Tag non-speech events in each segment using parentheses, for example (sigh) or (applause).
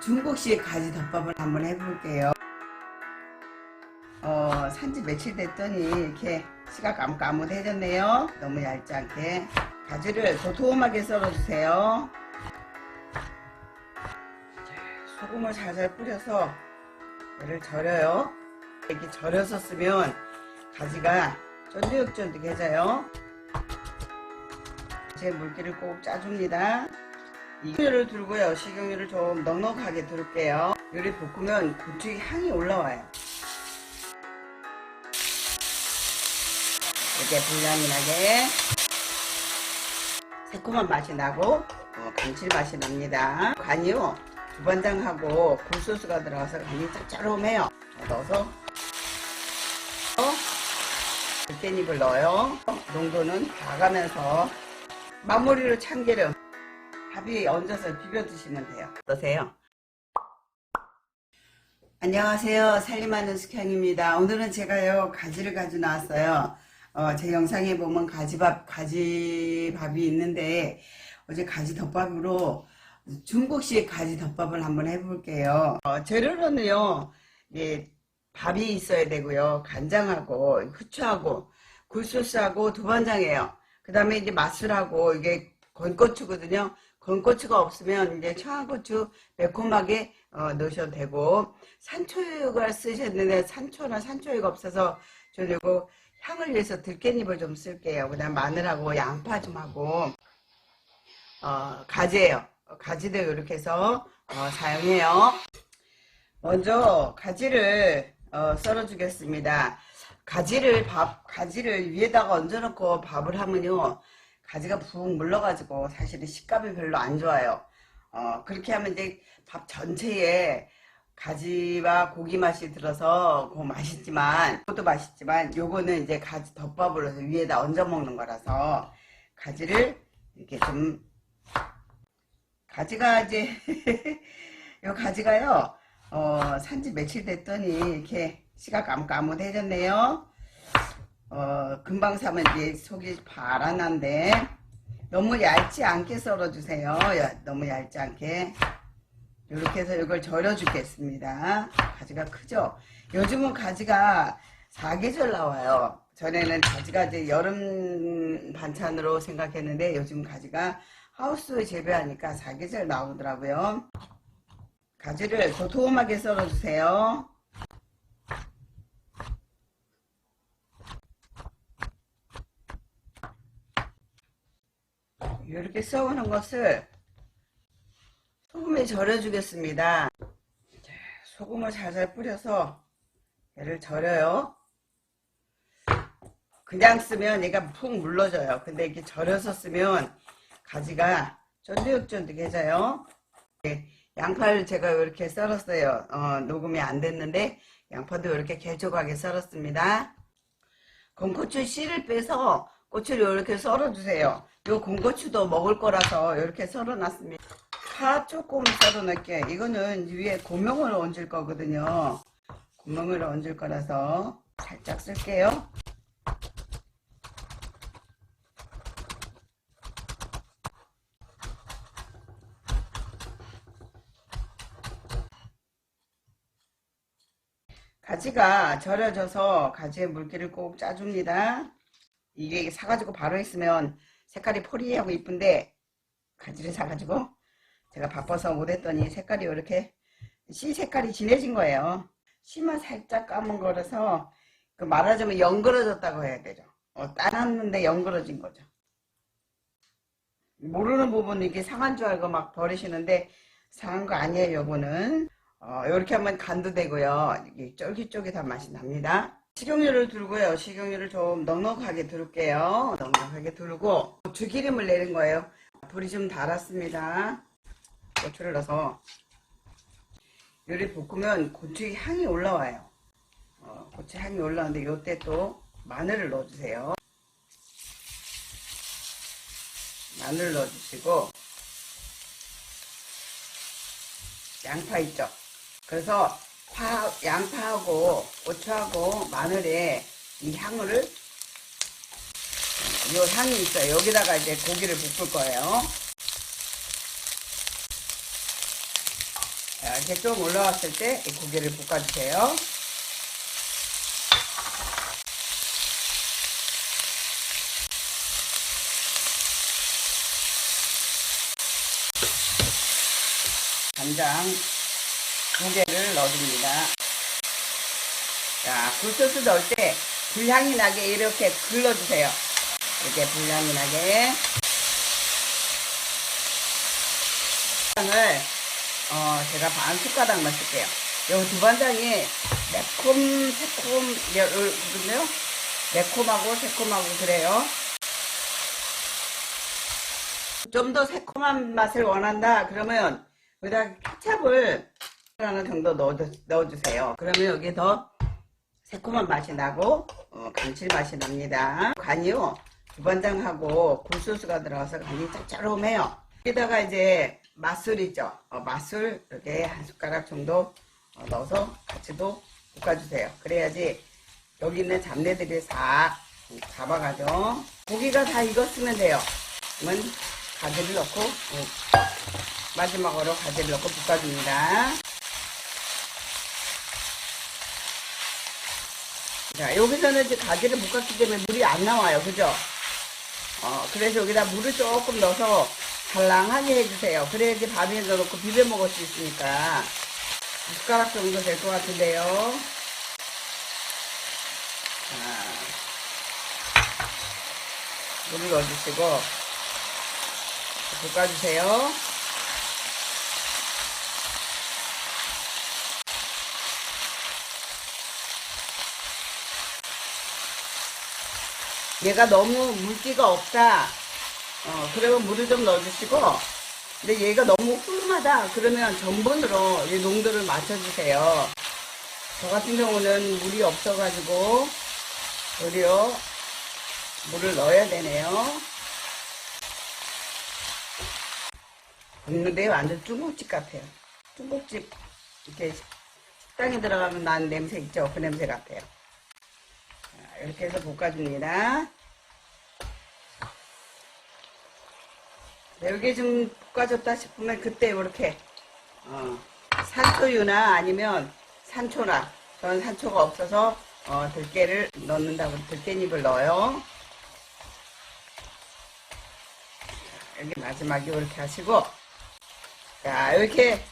중국식 가지 덮밥을 한번 해볼게요. 어, 산지 며칠 됐더니 이렇게 씨가 까뭇까뭇해졌네요. 너무 얇지 않게. 가지를 도톰하게 썰어주세요. 자, 소금을 살살 뿌려서 얘를 절여요. 이렇게 절여서 쓰면 가지가 쫀득쫀득해져요. 제 물기를 꼭 짜줍니다. 식용유를 두르고요. 식용유를 좀 넉넉하게 두를게요. 요리 볶으면 고추의 향이 올라와요. 이렇게 불향이 나게 새콤한 맛이 나고 어, 감칠맛이 납니다. 간이요. 두반장하고 굴소스가 들어가서 간이 짭짤하해요 넣어서 어, 들깻잎을 넣어요. 농도는 봐가면서 마무리로 참기름 밥이 얹어서 비벼 드시면 돼요. 어떠세요? 안녕하세요. 살림하는 숙향입니다. 오늘은 제가요, 가지를 가지고 나왔어요. 어, 제 영상에 보면 가지밥, 가지밥이 있는데, 어제 가지 덮밥으로 중국식 가지 덮밥을 한번 해볼게요. 어, 재료로는요, 예, 밥이 있어야 되고요. 간장하고, 후추하고, 굴소스하고 두반장이에요. 그 다음에 이제 맛술하고, 이게 건고추거든요. 건고추가 없으면 이제 청양고추 매콤하게 어, 넣으셔도 되고 산초유가 쓰셨는데 산초나 산초유가 없어서 이거 향을 위해서 들깻잎을 좀 쓸게요. 그다음 마늘하고 양파 좀 하고 어, 가지예요. 가지도 이렇게 해서 어, 사용해요. 먼저 가지를 어, 썰어 주겠습니다. 가지를 밥 가지를 위에다가 얹어놓고 밥을 하면요. 가지가 푹 물러가지고 사실은 식감이 별로 안 좋아요. 어, 그렇게 하면 이제 밥 전체에 가지와 고기 맛이 들어서 그 맛있지만 그것도 맛있지만 요거는 이제 가지 덮밥으로 해서 위에다 얹어 먹는 거라서 가지를 이렇게 좀 가지가 이제 (laughs) 요 가지가요 어, 산지 며칠 됐더니 이렇게 씨가 까뭇까뭇해졌네요. 어, 금방 사면 이제 속이 파란한데 너무 얇지 않게 썰어주세요. 야, 너무 얇지 않게. 이렇게 해서 이걸 절여 주겠습니다. 가지가 크죠? 요즘은 가지가 사계절 나와요. 전에는 가지가 이제 여름 반찬으로 생각했는데 요즘 가지가 하우스에 재배하니까 사계절 나오더라고요. 가지를 도톰하게 썰어주세요. 이렇게 썰어놓은 것을 소금에 절여 주겠습니다. 자, 소금을 살살 뿌려서 얘를 절여요. 그냥 쓰면 얘가 푹 물러져요. 근데 이렇게 절여서 쓰면 가지가 쫀득쫀득해져요. 네, 양파를 제가 이렇게 썰었어요. 어, 녹음이 안 됐는데 양파도 이렇게 개조하게 썰었습니다. 건고추 씨를 빼서 고추를 이렇게 썰어주세요. 요 군고추도 먹을 거라서 이렇게 썰어놨습니다. 파 조금 썰어놓을게요. 이거는 위에 고명을 얹을 거거든요. 고명을 얹을 거라서 살짝 쓸게요. 가지가 절여져서 가지의 물기를 꼭 짜줍니다. 이게 사가지고 바로 있으면 색깔이 포리하고 이쁜데 가지를 사가지고 제가 바빠서 못했더니 색깔이 이렇게 씨 색깔이 진해진 거예요. 씨만 살짝 까만 거라서 그 말하자면 연그러졌다고 해야 되죠. 어, 따놨는데 연그러진 거죠. 모르는 부분은 이게 상한 줄 알고 막 버리시는데 상한 거 아니에요. 요거는 어, 이렇게 하면 간도 되고요. 쫄깃쫄깃한 맛이 납니다. 식용유를 두르고요. 식용유를 좀 넉넉하게 두를게요. 넉넉하게 두르고 고추기름을 내는 거예요. 불이 좀 달았습니다. 고추를 넣어서 요리 볶으면 고추의 향이 올라와요. 어, 고추 향이 올라오는데 요때 또 마늘을 넣어주세요. 마늘 넣어주시고 양파 있죠? 그래서 파, 양파하고 고추하고 마늘에 이 향을 이 향이 있어요. 여기다가 이제 고기를 볶을 거예요. 자, 이렇게 좀 올라왔을 때 이 고기를 볶아주세요. 간장 두 개를 넣어줍니다. 자, 굴소스 넣을 때 불향이 나게 이렇게 글러주세요. 이렇게 불향이 나게. 을 어, 제가 반 숟가락만 쓸게요. 요 두반장이 매콤, 새콤, 그런데요? 매콤하고 새콤하고 그래요. 좀 더 새콤한 맛을 원한다. 그러면 여기다 케찹을 하나 정도 넣어, 넣어 주세요. 그러면 여기 더 새콤한 맛이 나고 어, 감칠맛이 납니다. 간이요. 두반장하고 굴소스가 들어가서 간이 짭짤하해요 여기다가 이제 맛술 있죠. 어, 맛술 이렇게 한 숟가락 정도 어, 넣어서 같이도 볶아주세요. 그래야지 여기 있는 잡내들이 싹 잡아가죠. 고기가 다 익었으면 돼요. 그러면 가지를 넣고 어, 마지막으로 가지를 넣고 볶아줍니다. 자, 여기서는 이제 가지를 볶았기 때문에 물이 안 나와요. 그죠? 어, 그래서 여기다 물을 조금 넣어서 달랑하게 해주세요. 그래야지 밥에 넣어놓고 비벼 먹을 수 있으니까. 한 숟가락 정도 될 것 같은데요. 자, 물을 넣어주시고, 볶아주세요. 얘가 너무 물기가 없다. 어, 그러면 물을 좀 넣어주시고, 근데 얘가 너무 훌륭하다. 그러면 전분으로 이 농도를 맞춰주세요. 저 같은 경우는 물이 없어가지고, 도리어 물을 넣어야 되네요. 볶는데 완전 중국집 같아요. 중국집, 이렇게 식당에 들어가면 난 냄새 있죠? 그 냄새 같아요. 자, 이렇게 해서 볶아줍니다. 여기 좀 볶아졌다 싶으면 그때 이렇게 어, 산초유나 아니면 산초나 저는 산초가 없어서 어, 들깨를 넣는다고 들깨잎을 넣어요. 자, 여기 마지막에 이렇게 하시고 자 이렇게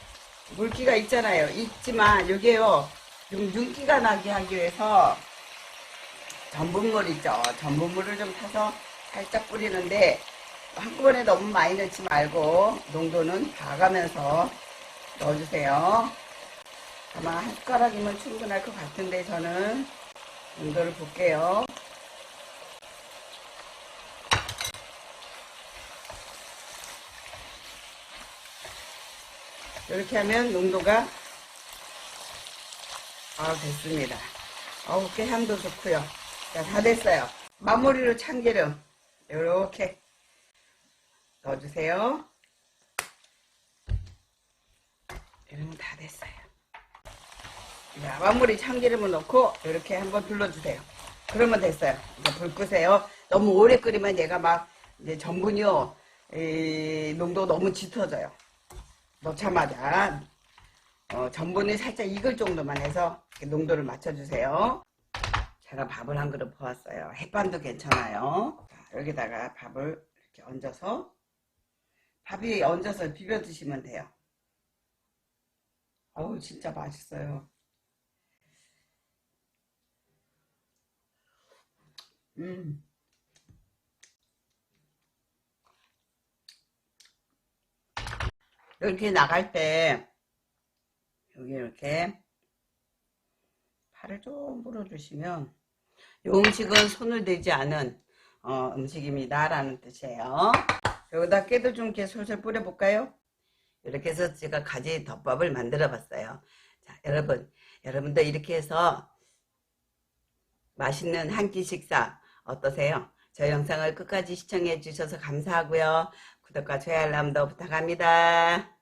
물기가 있잖아요. 있지만 여기에요 좀 윤기가 나게 하기 위해서 전분물 있죠. 전분물을 좀 타서 살짝 뿌리는데 한꺼번에 너무 많이 넣지 말고 농도는 봐가면서 넣어주세요. 아마 한 숟가락이면 충분할 것 같은데 저는 농도를 볼게요. 이렇게 하면 농도가 아 됐습니다. 꽤 향도 좋고요. 자, 다 됐어요. 마무리로 참기름 이렇게 넣어주세요. 이러면 다 됐어요. 자, 마무리 참기름을 넣고 이렇게 한번 둘러주세요. 그러면 됐어요. 이제 불 끄세요. 너무 오래 끓이면 얘가 막 이제 전분이요 이, 농도 너무 짙어져요. 넣자마자 어, 전분이 살짝 익을 정도만 해서 농도를 맞춰주세요. 제가 밥을 한 그릇 부었어요. 햇반도 괜찮아요. 자, 여기다가 밥을 이렇게 얹어서 밥이 얹어서 비벼 드시면 돼요. 어우 진짜 맛있어요. 음. 이렇게 나갈 때 여기 이렇게 파를 좀 불어주시면 이 음식은 손을 대지 않은 어, 음식입니다. 라는 뜻이에요. 여기다 깨도 좀 이렇게 솔솔 뿌려볼까요? 이렇게 해서 제가 가지 덮밥을 만들어 봤어요. 자 여러분 여러분도 이렇게 해서 맛있는 한 끼 식사 어떠세요? 저 영상을 끝까지 시청해 주셔서 감사하고요. 구독과 좋아요 알람도 부탁합니다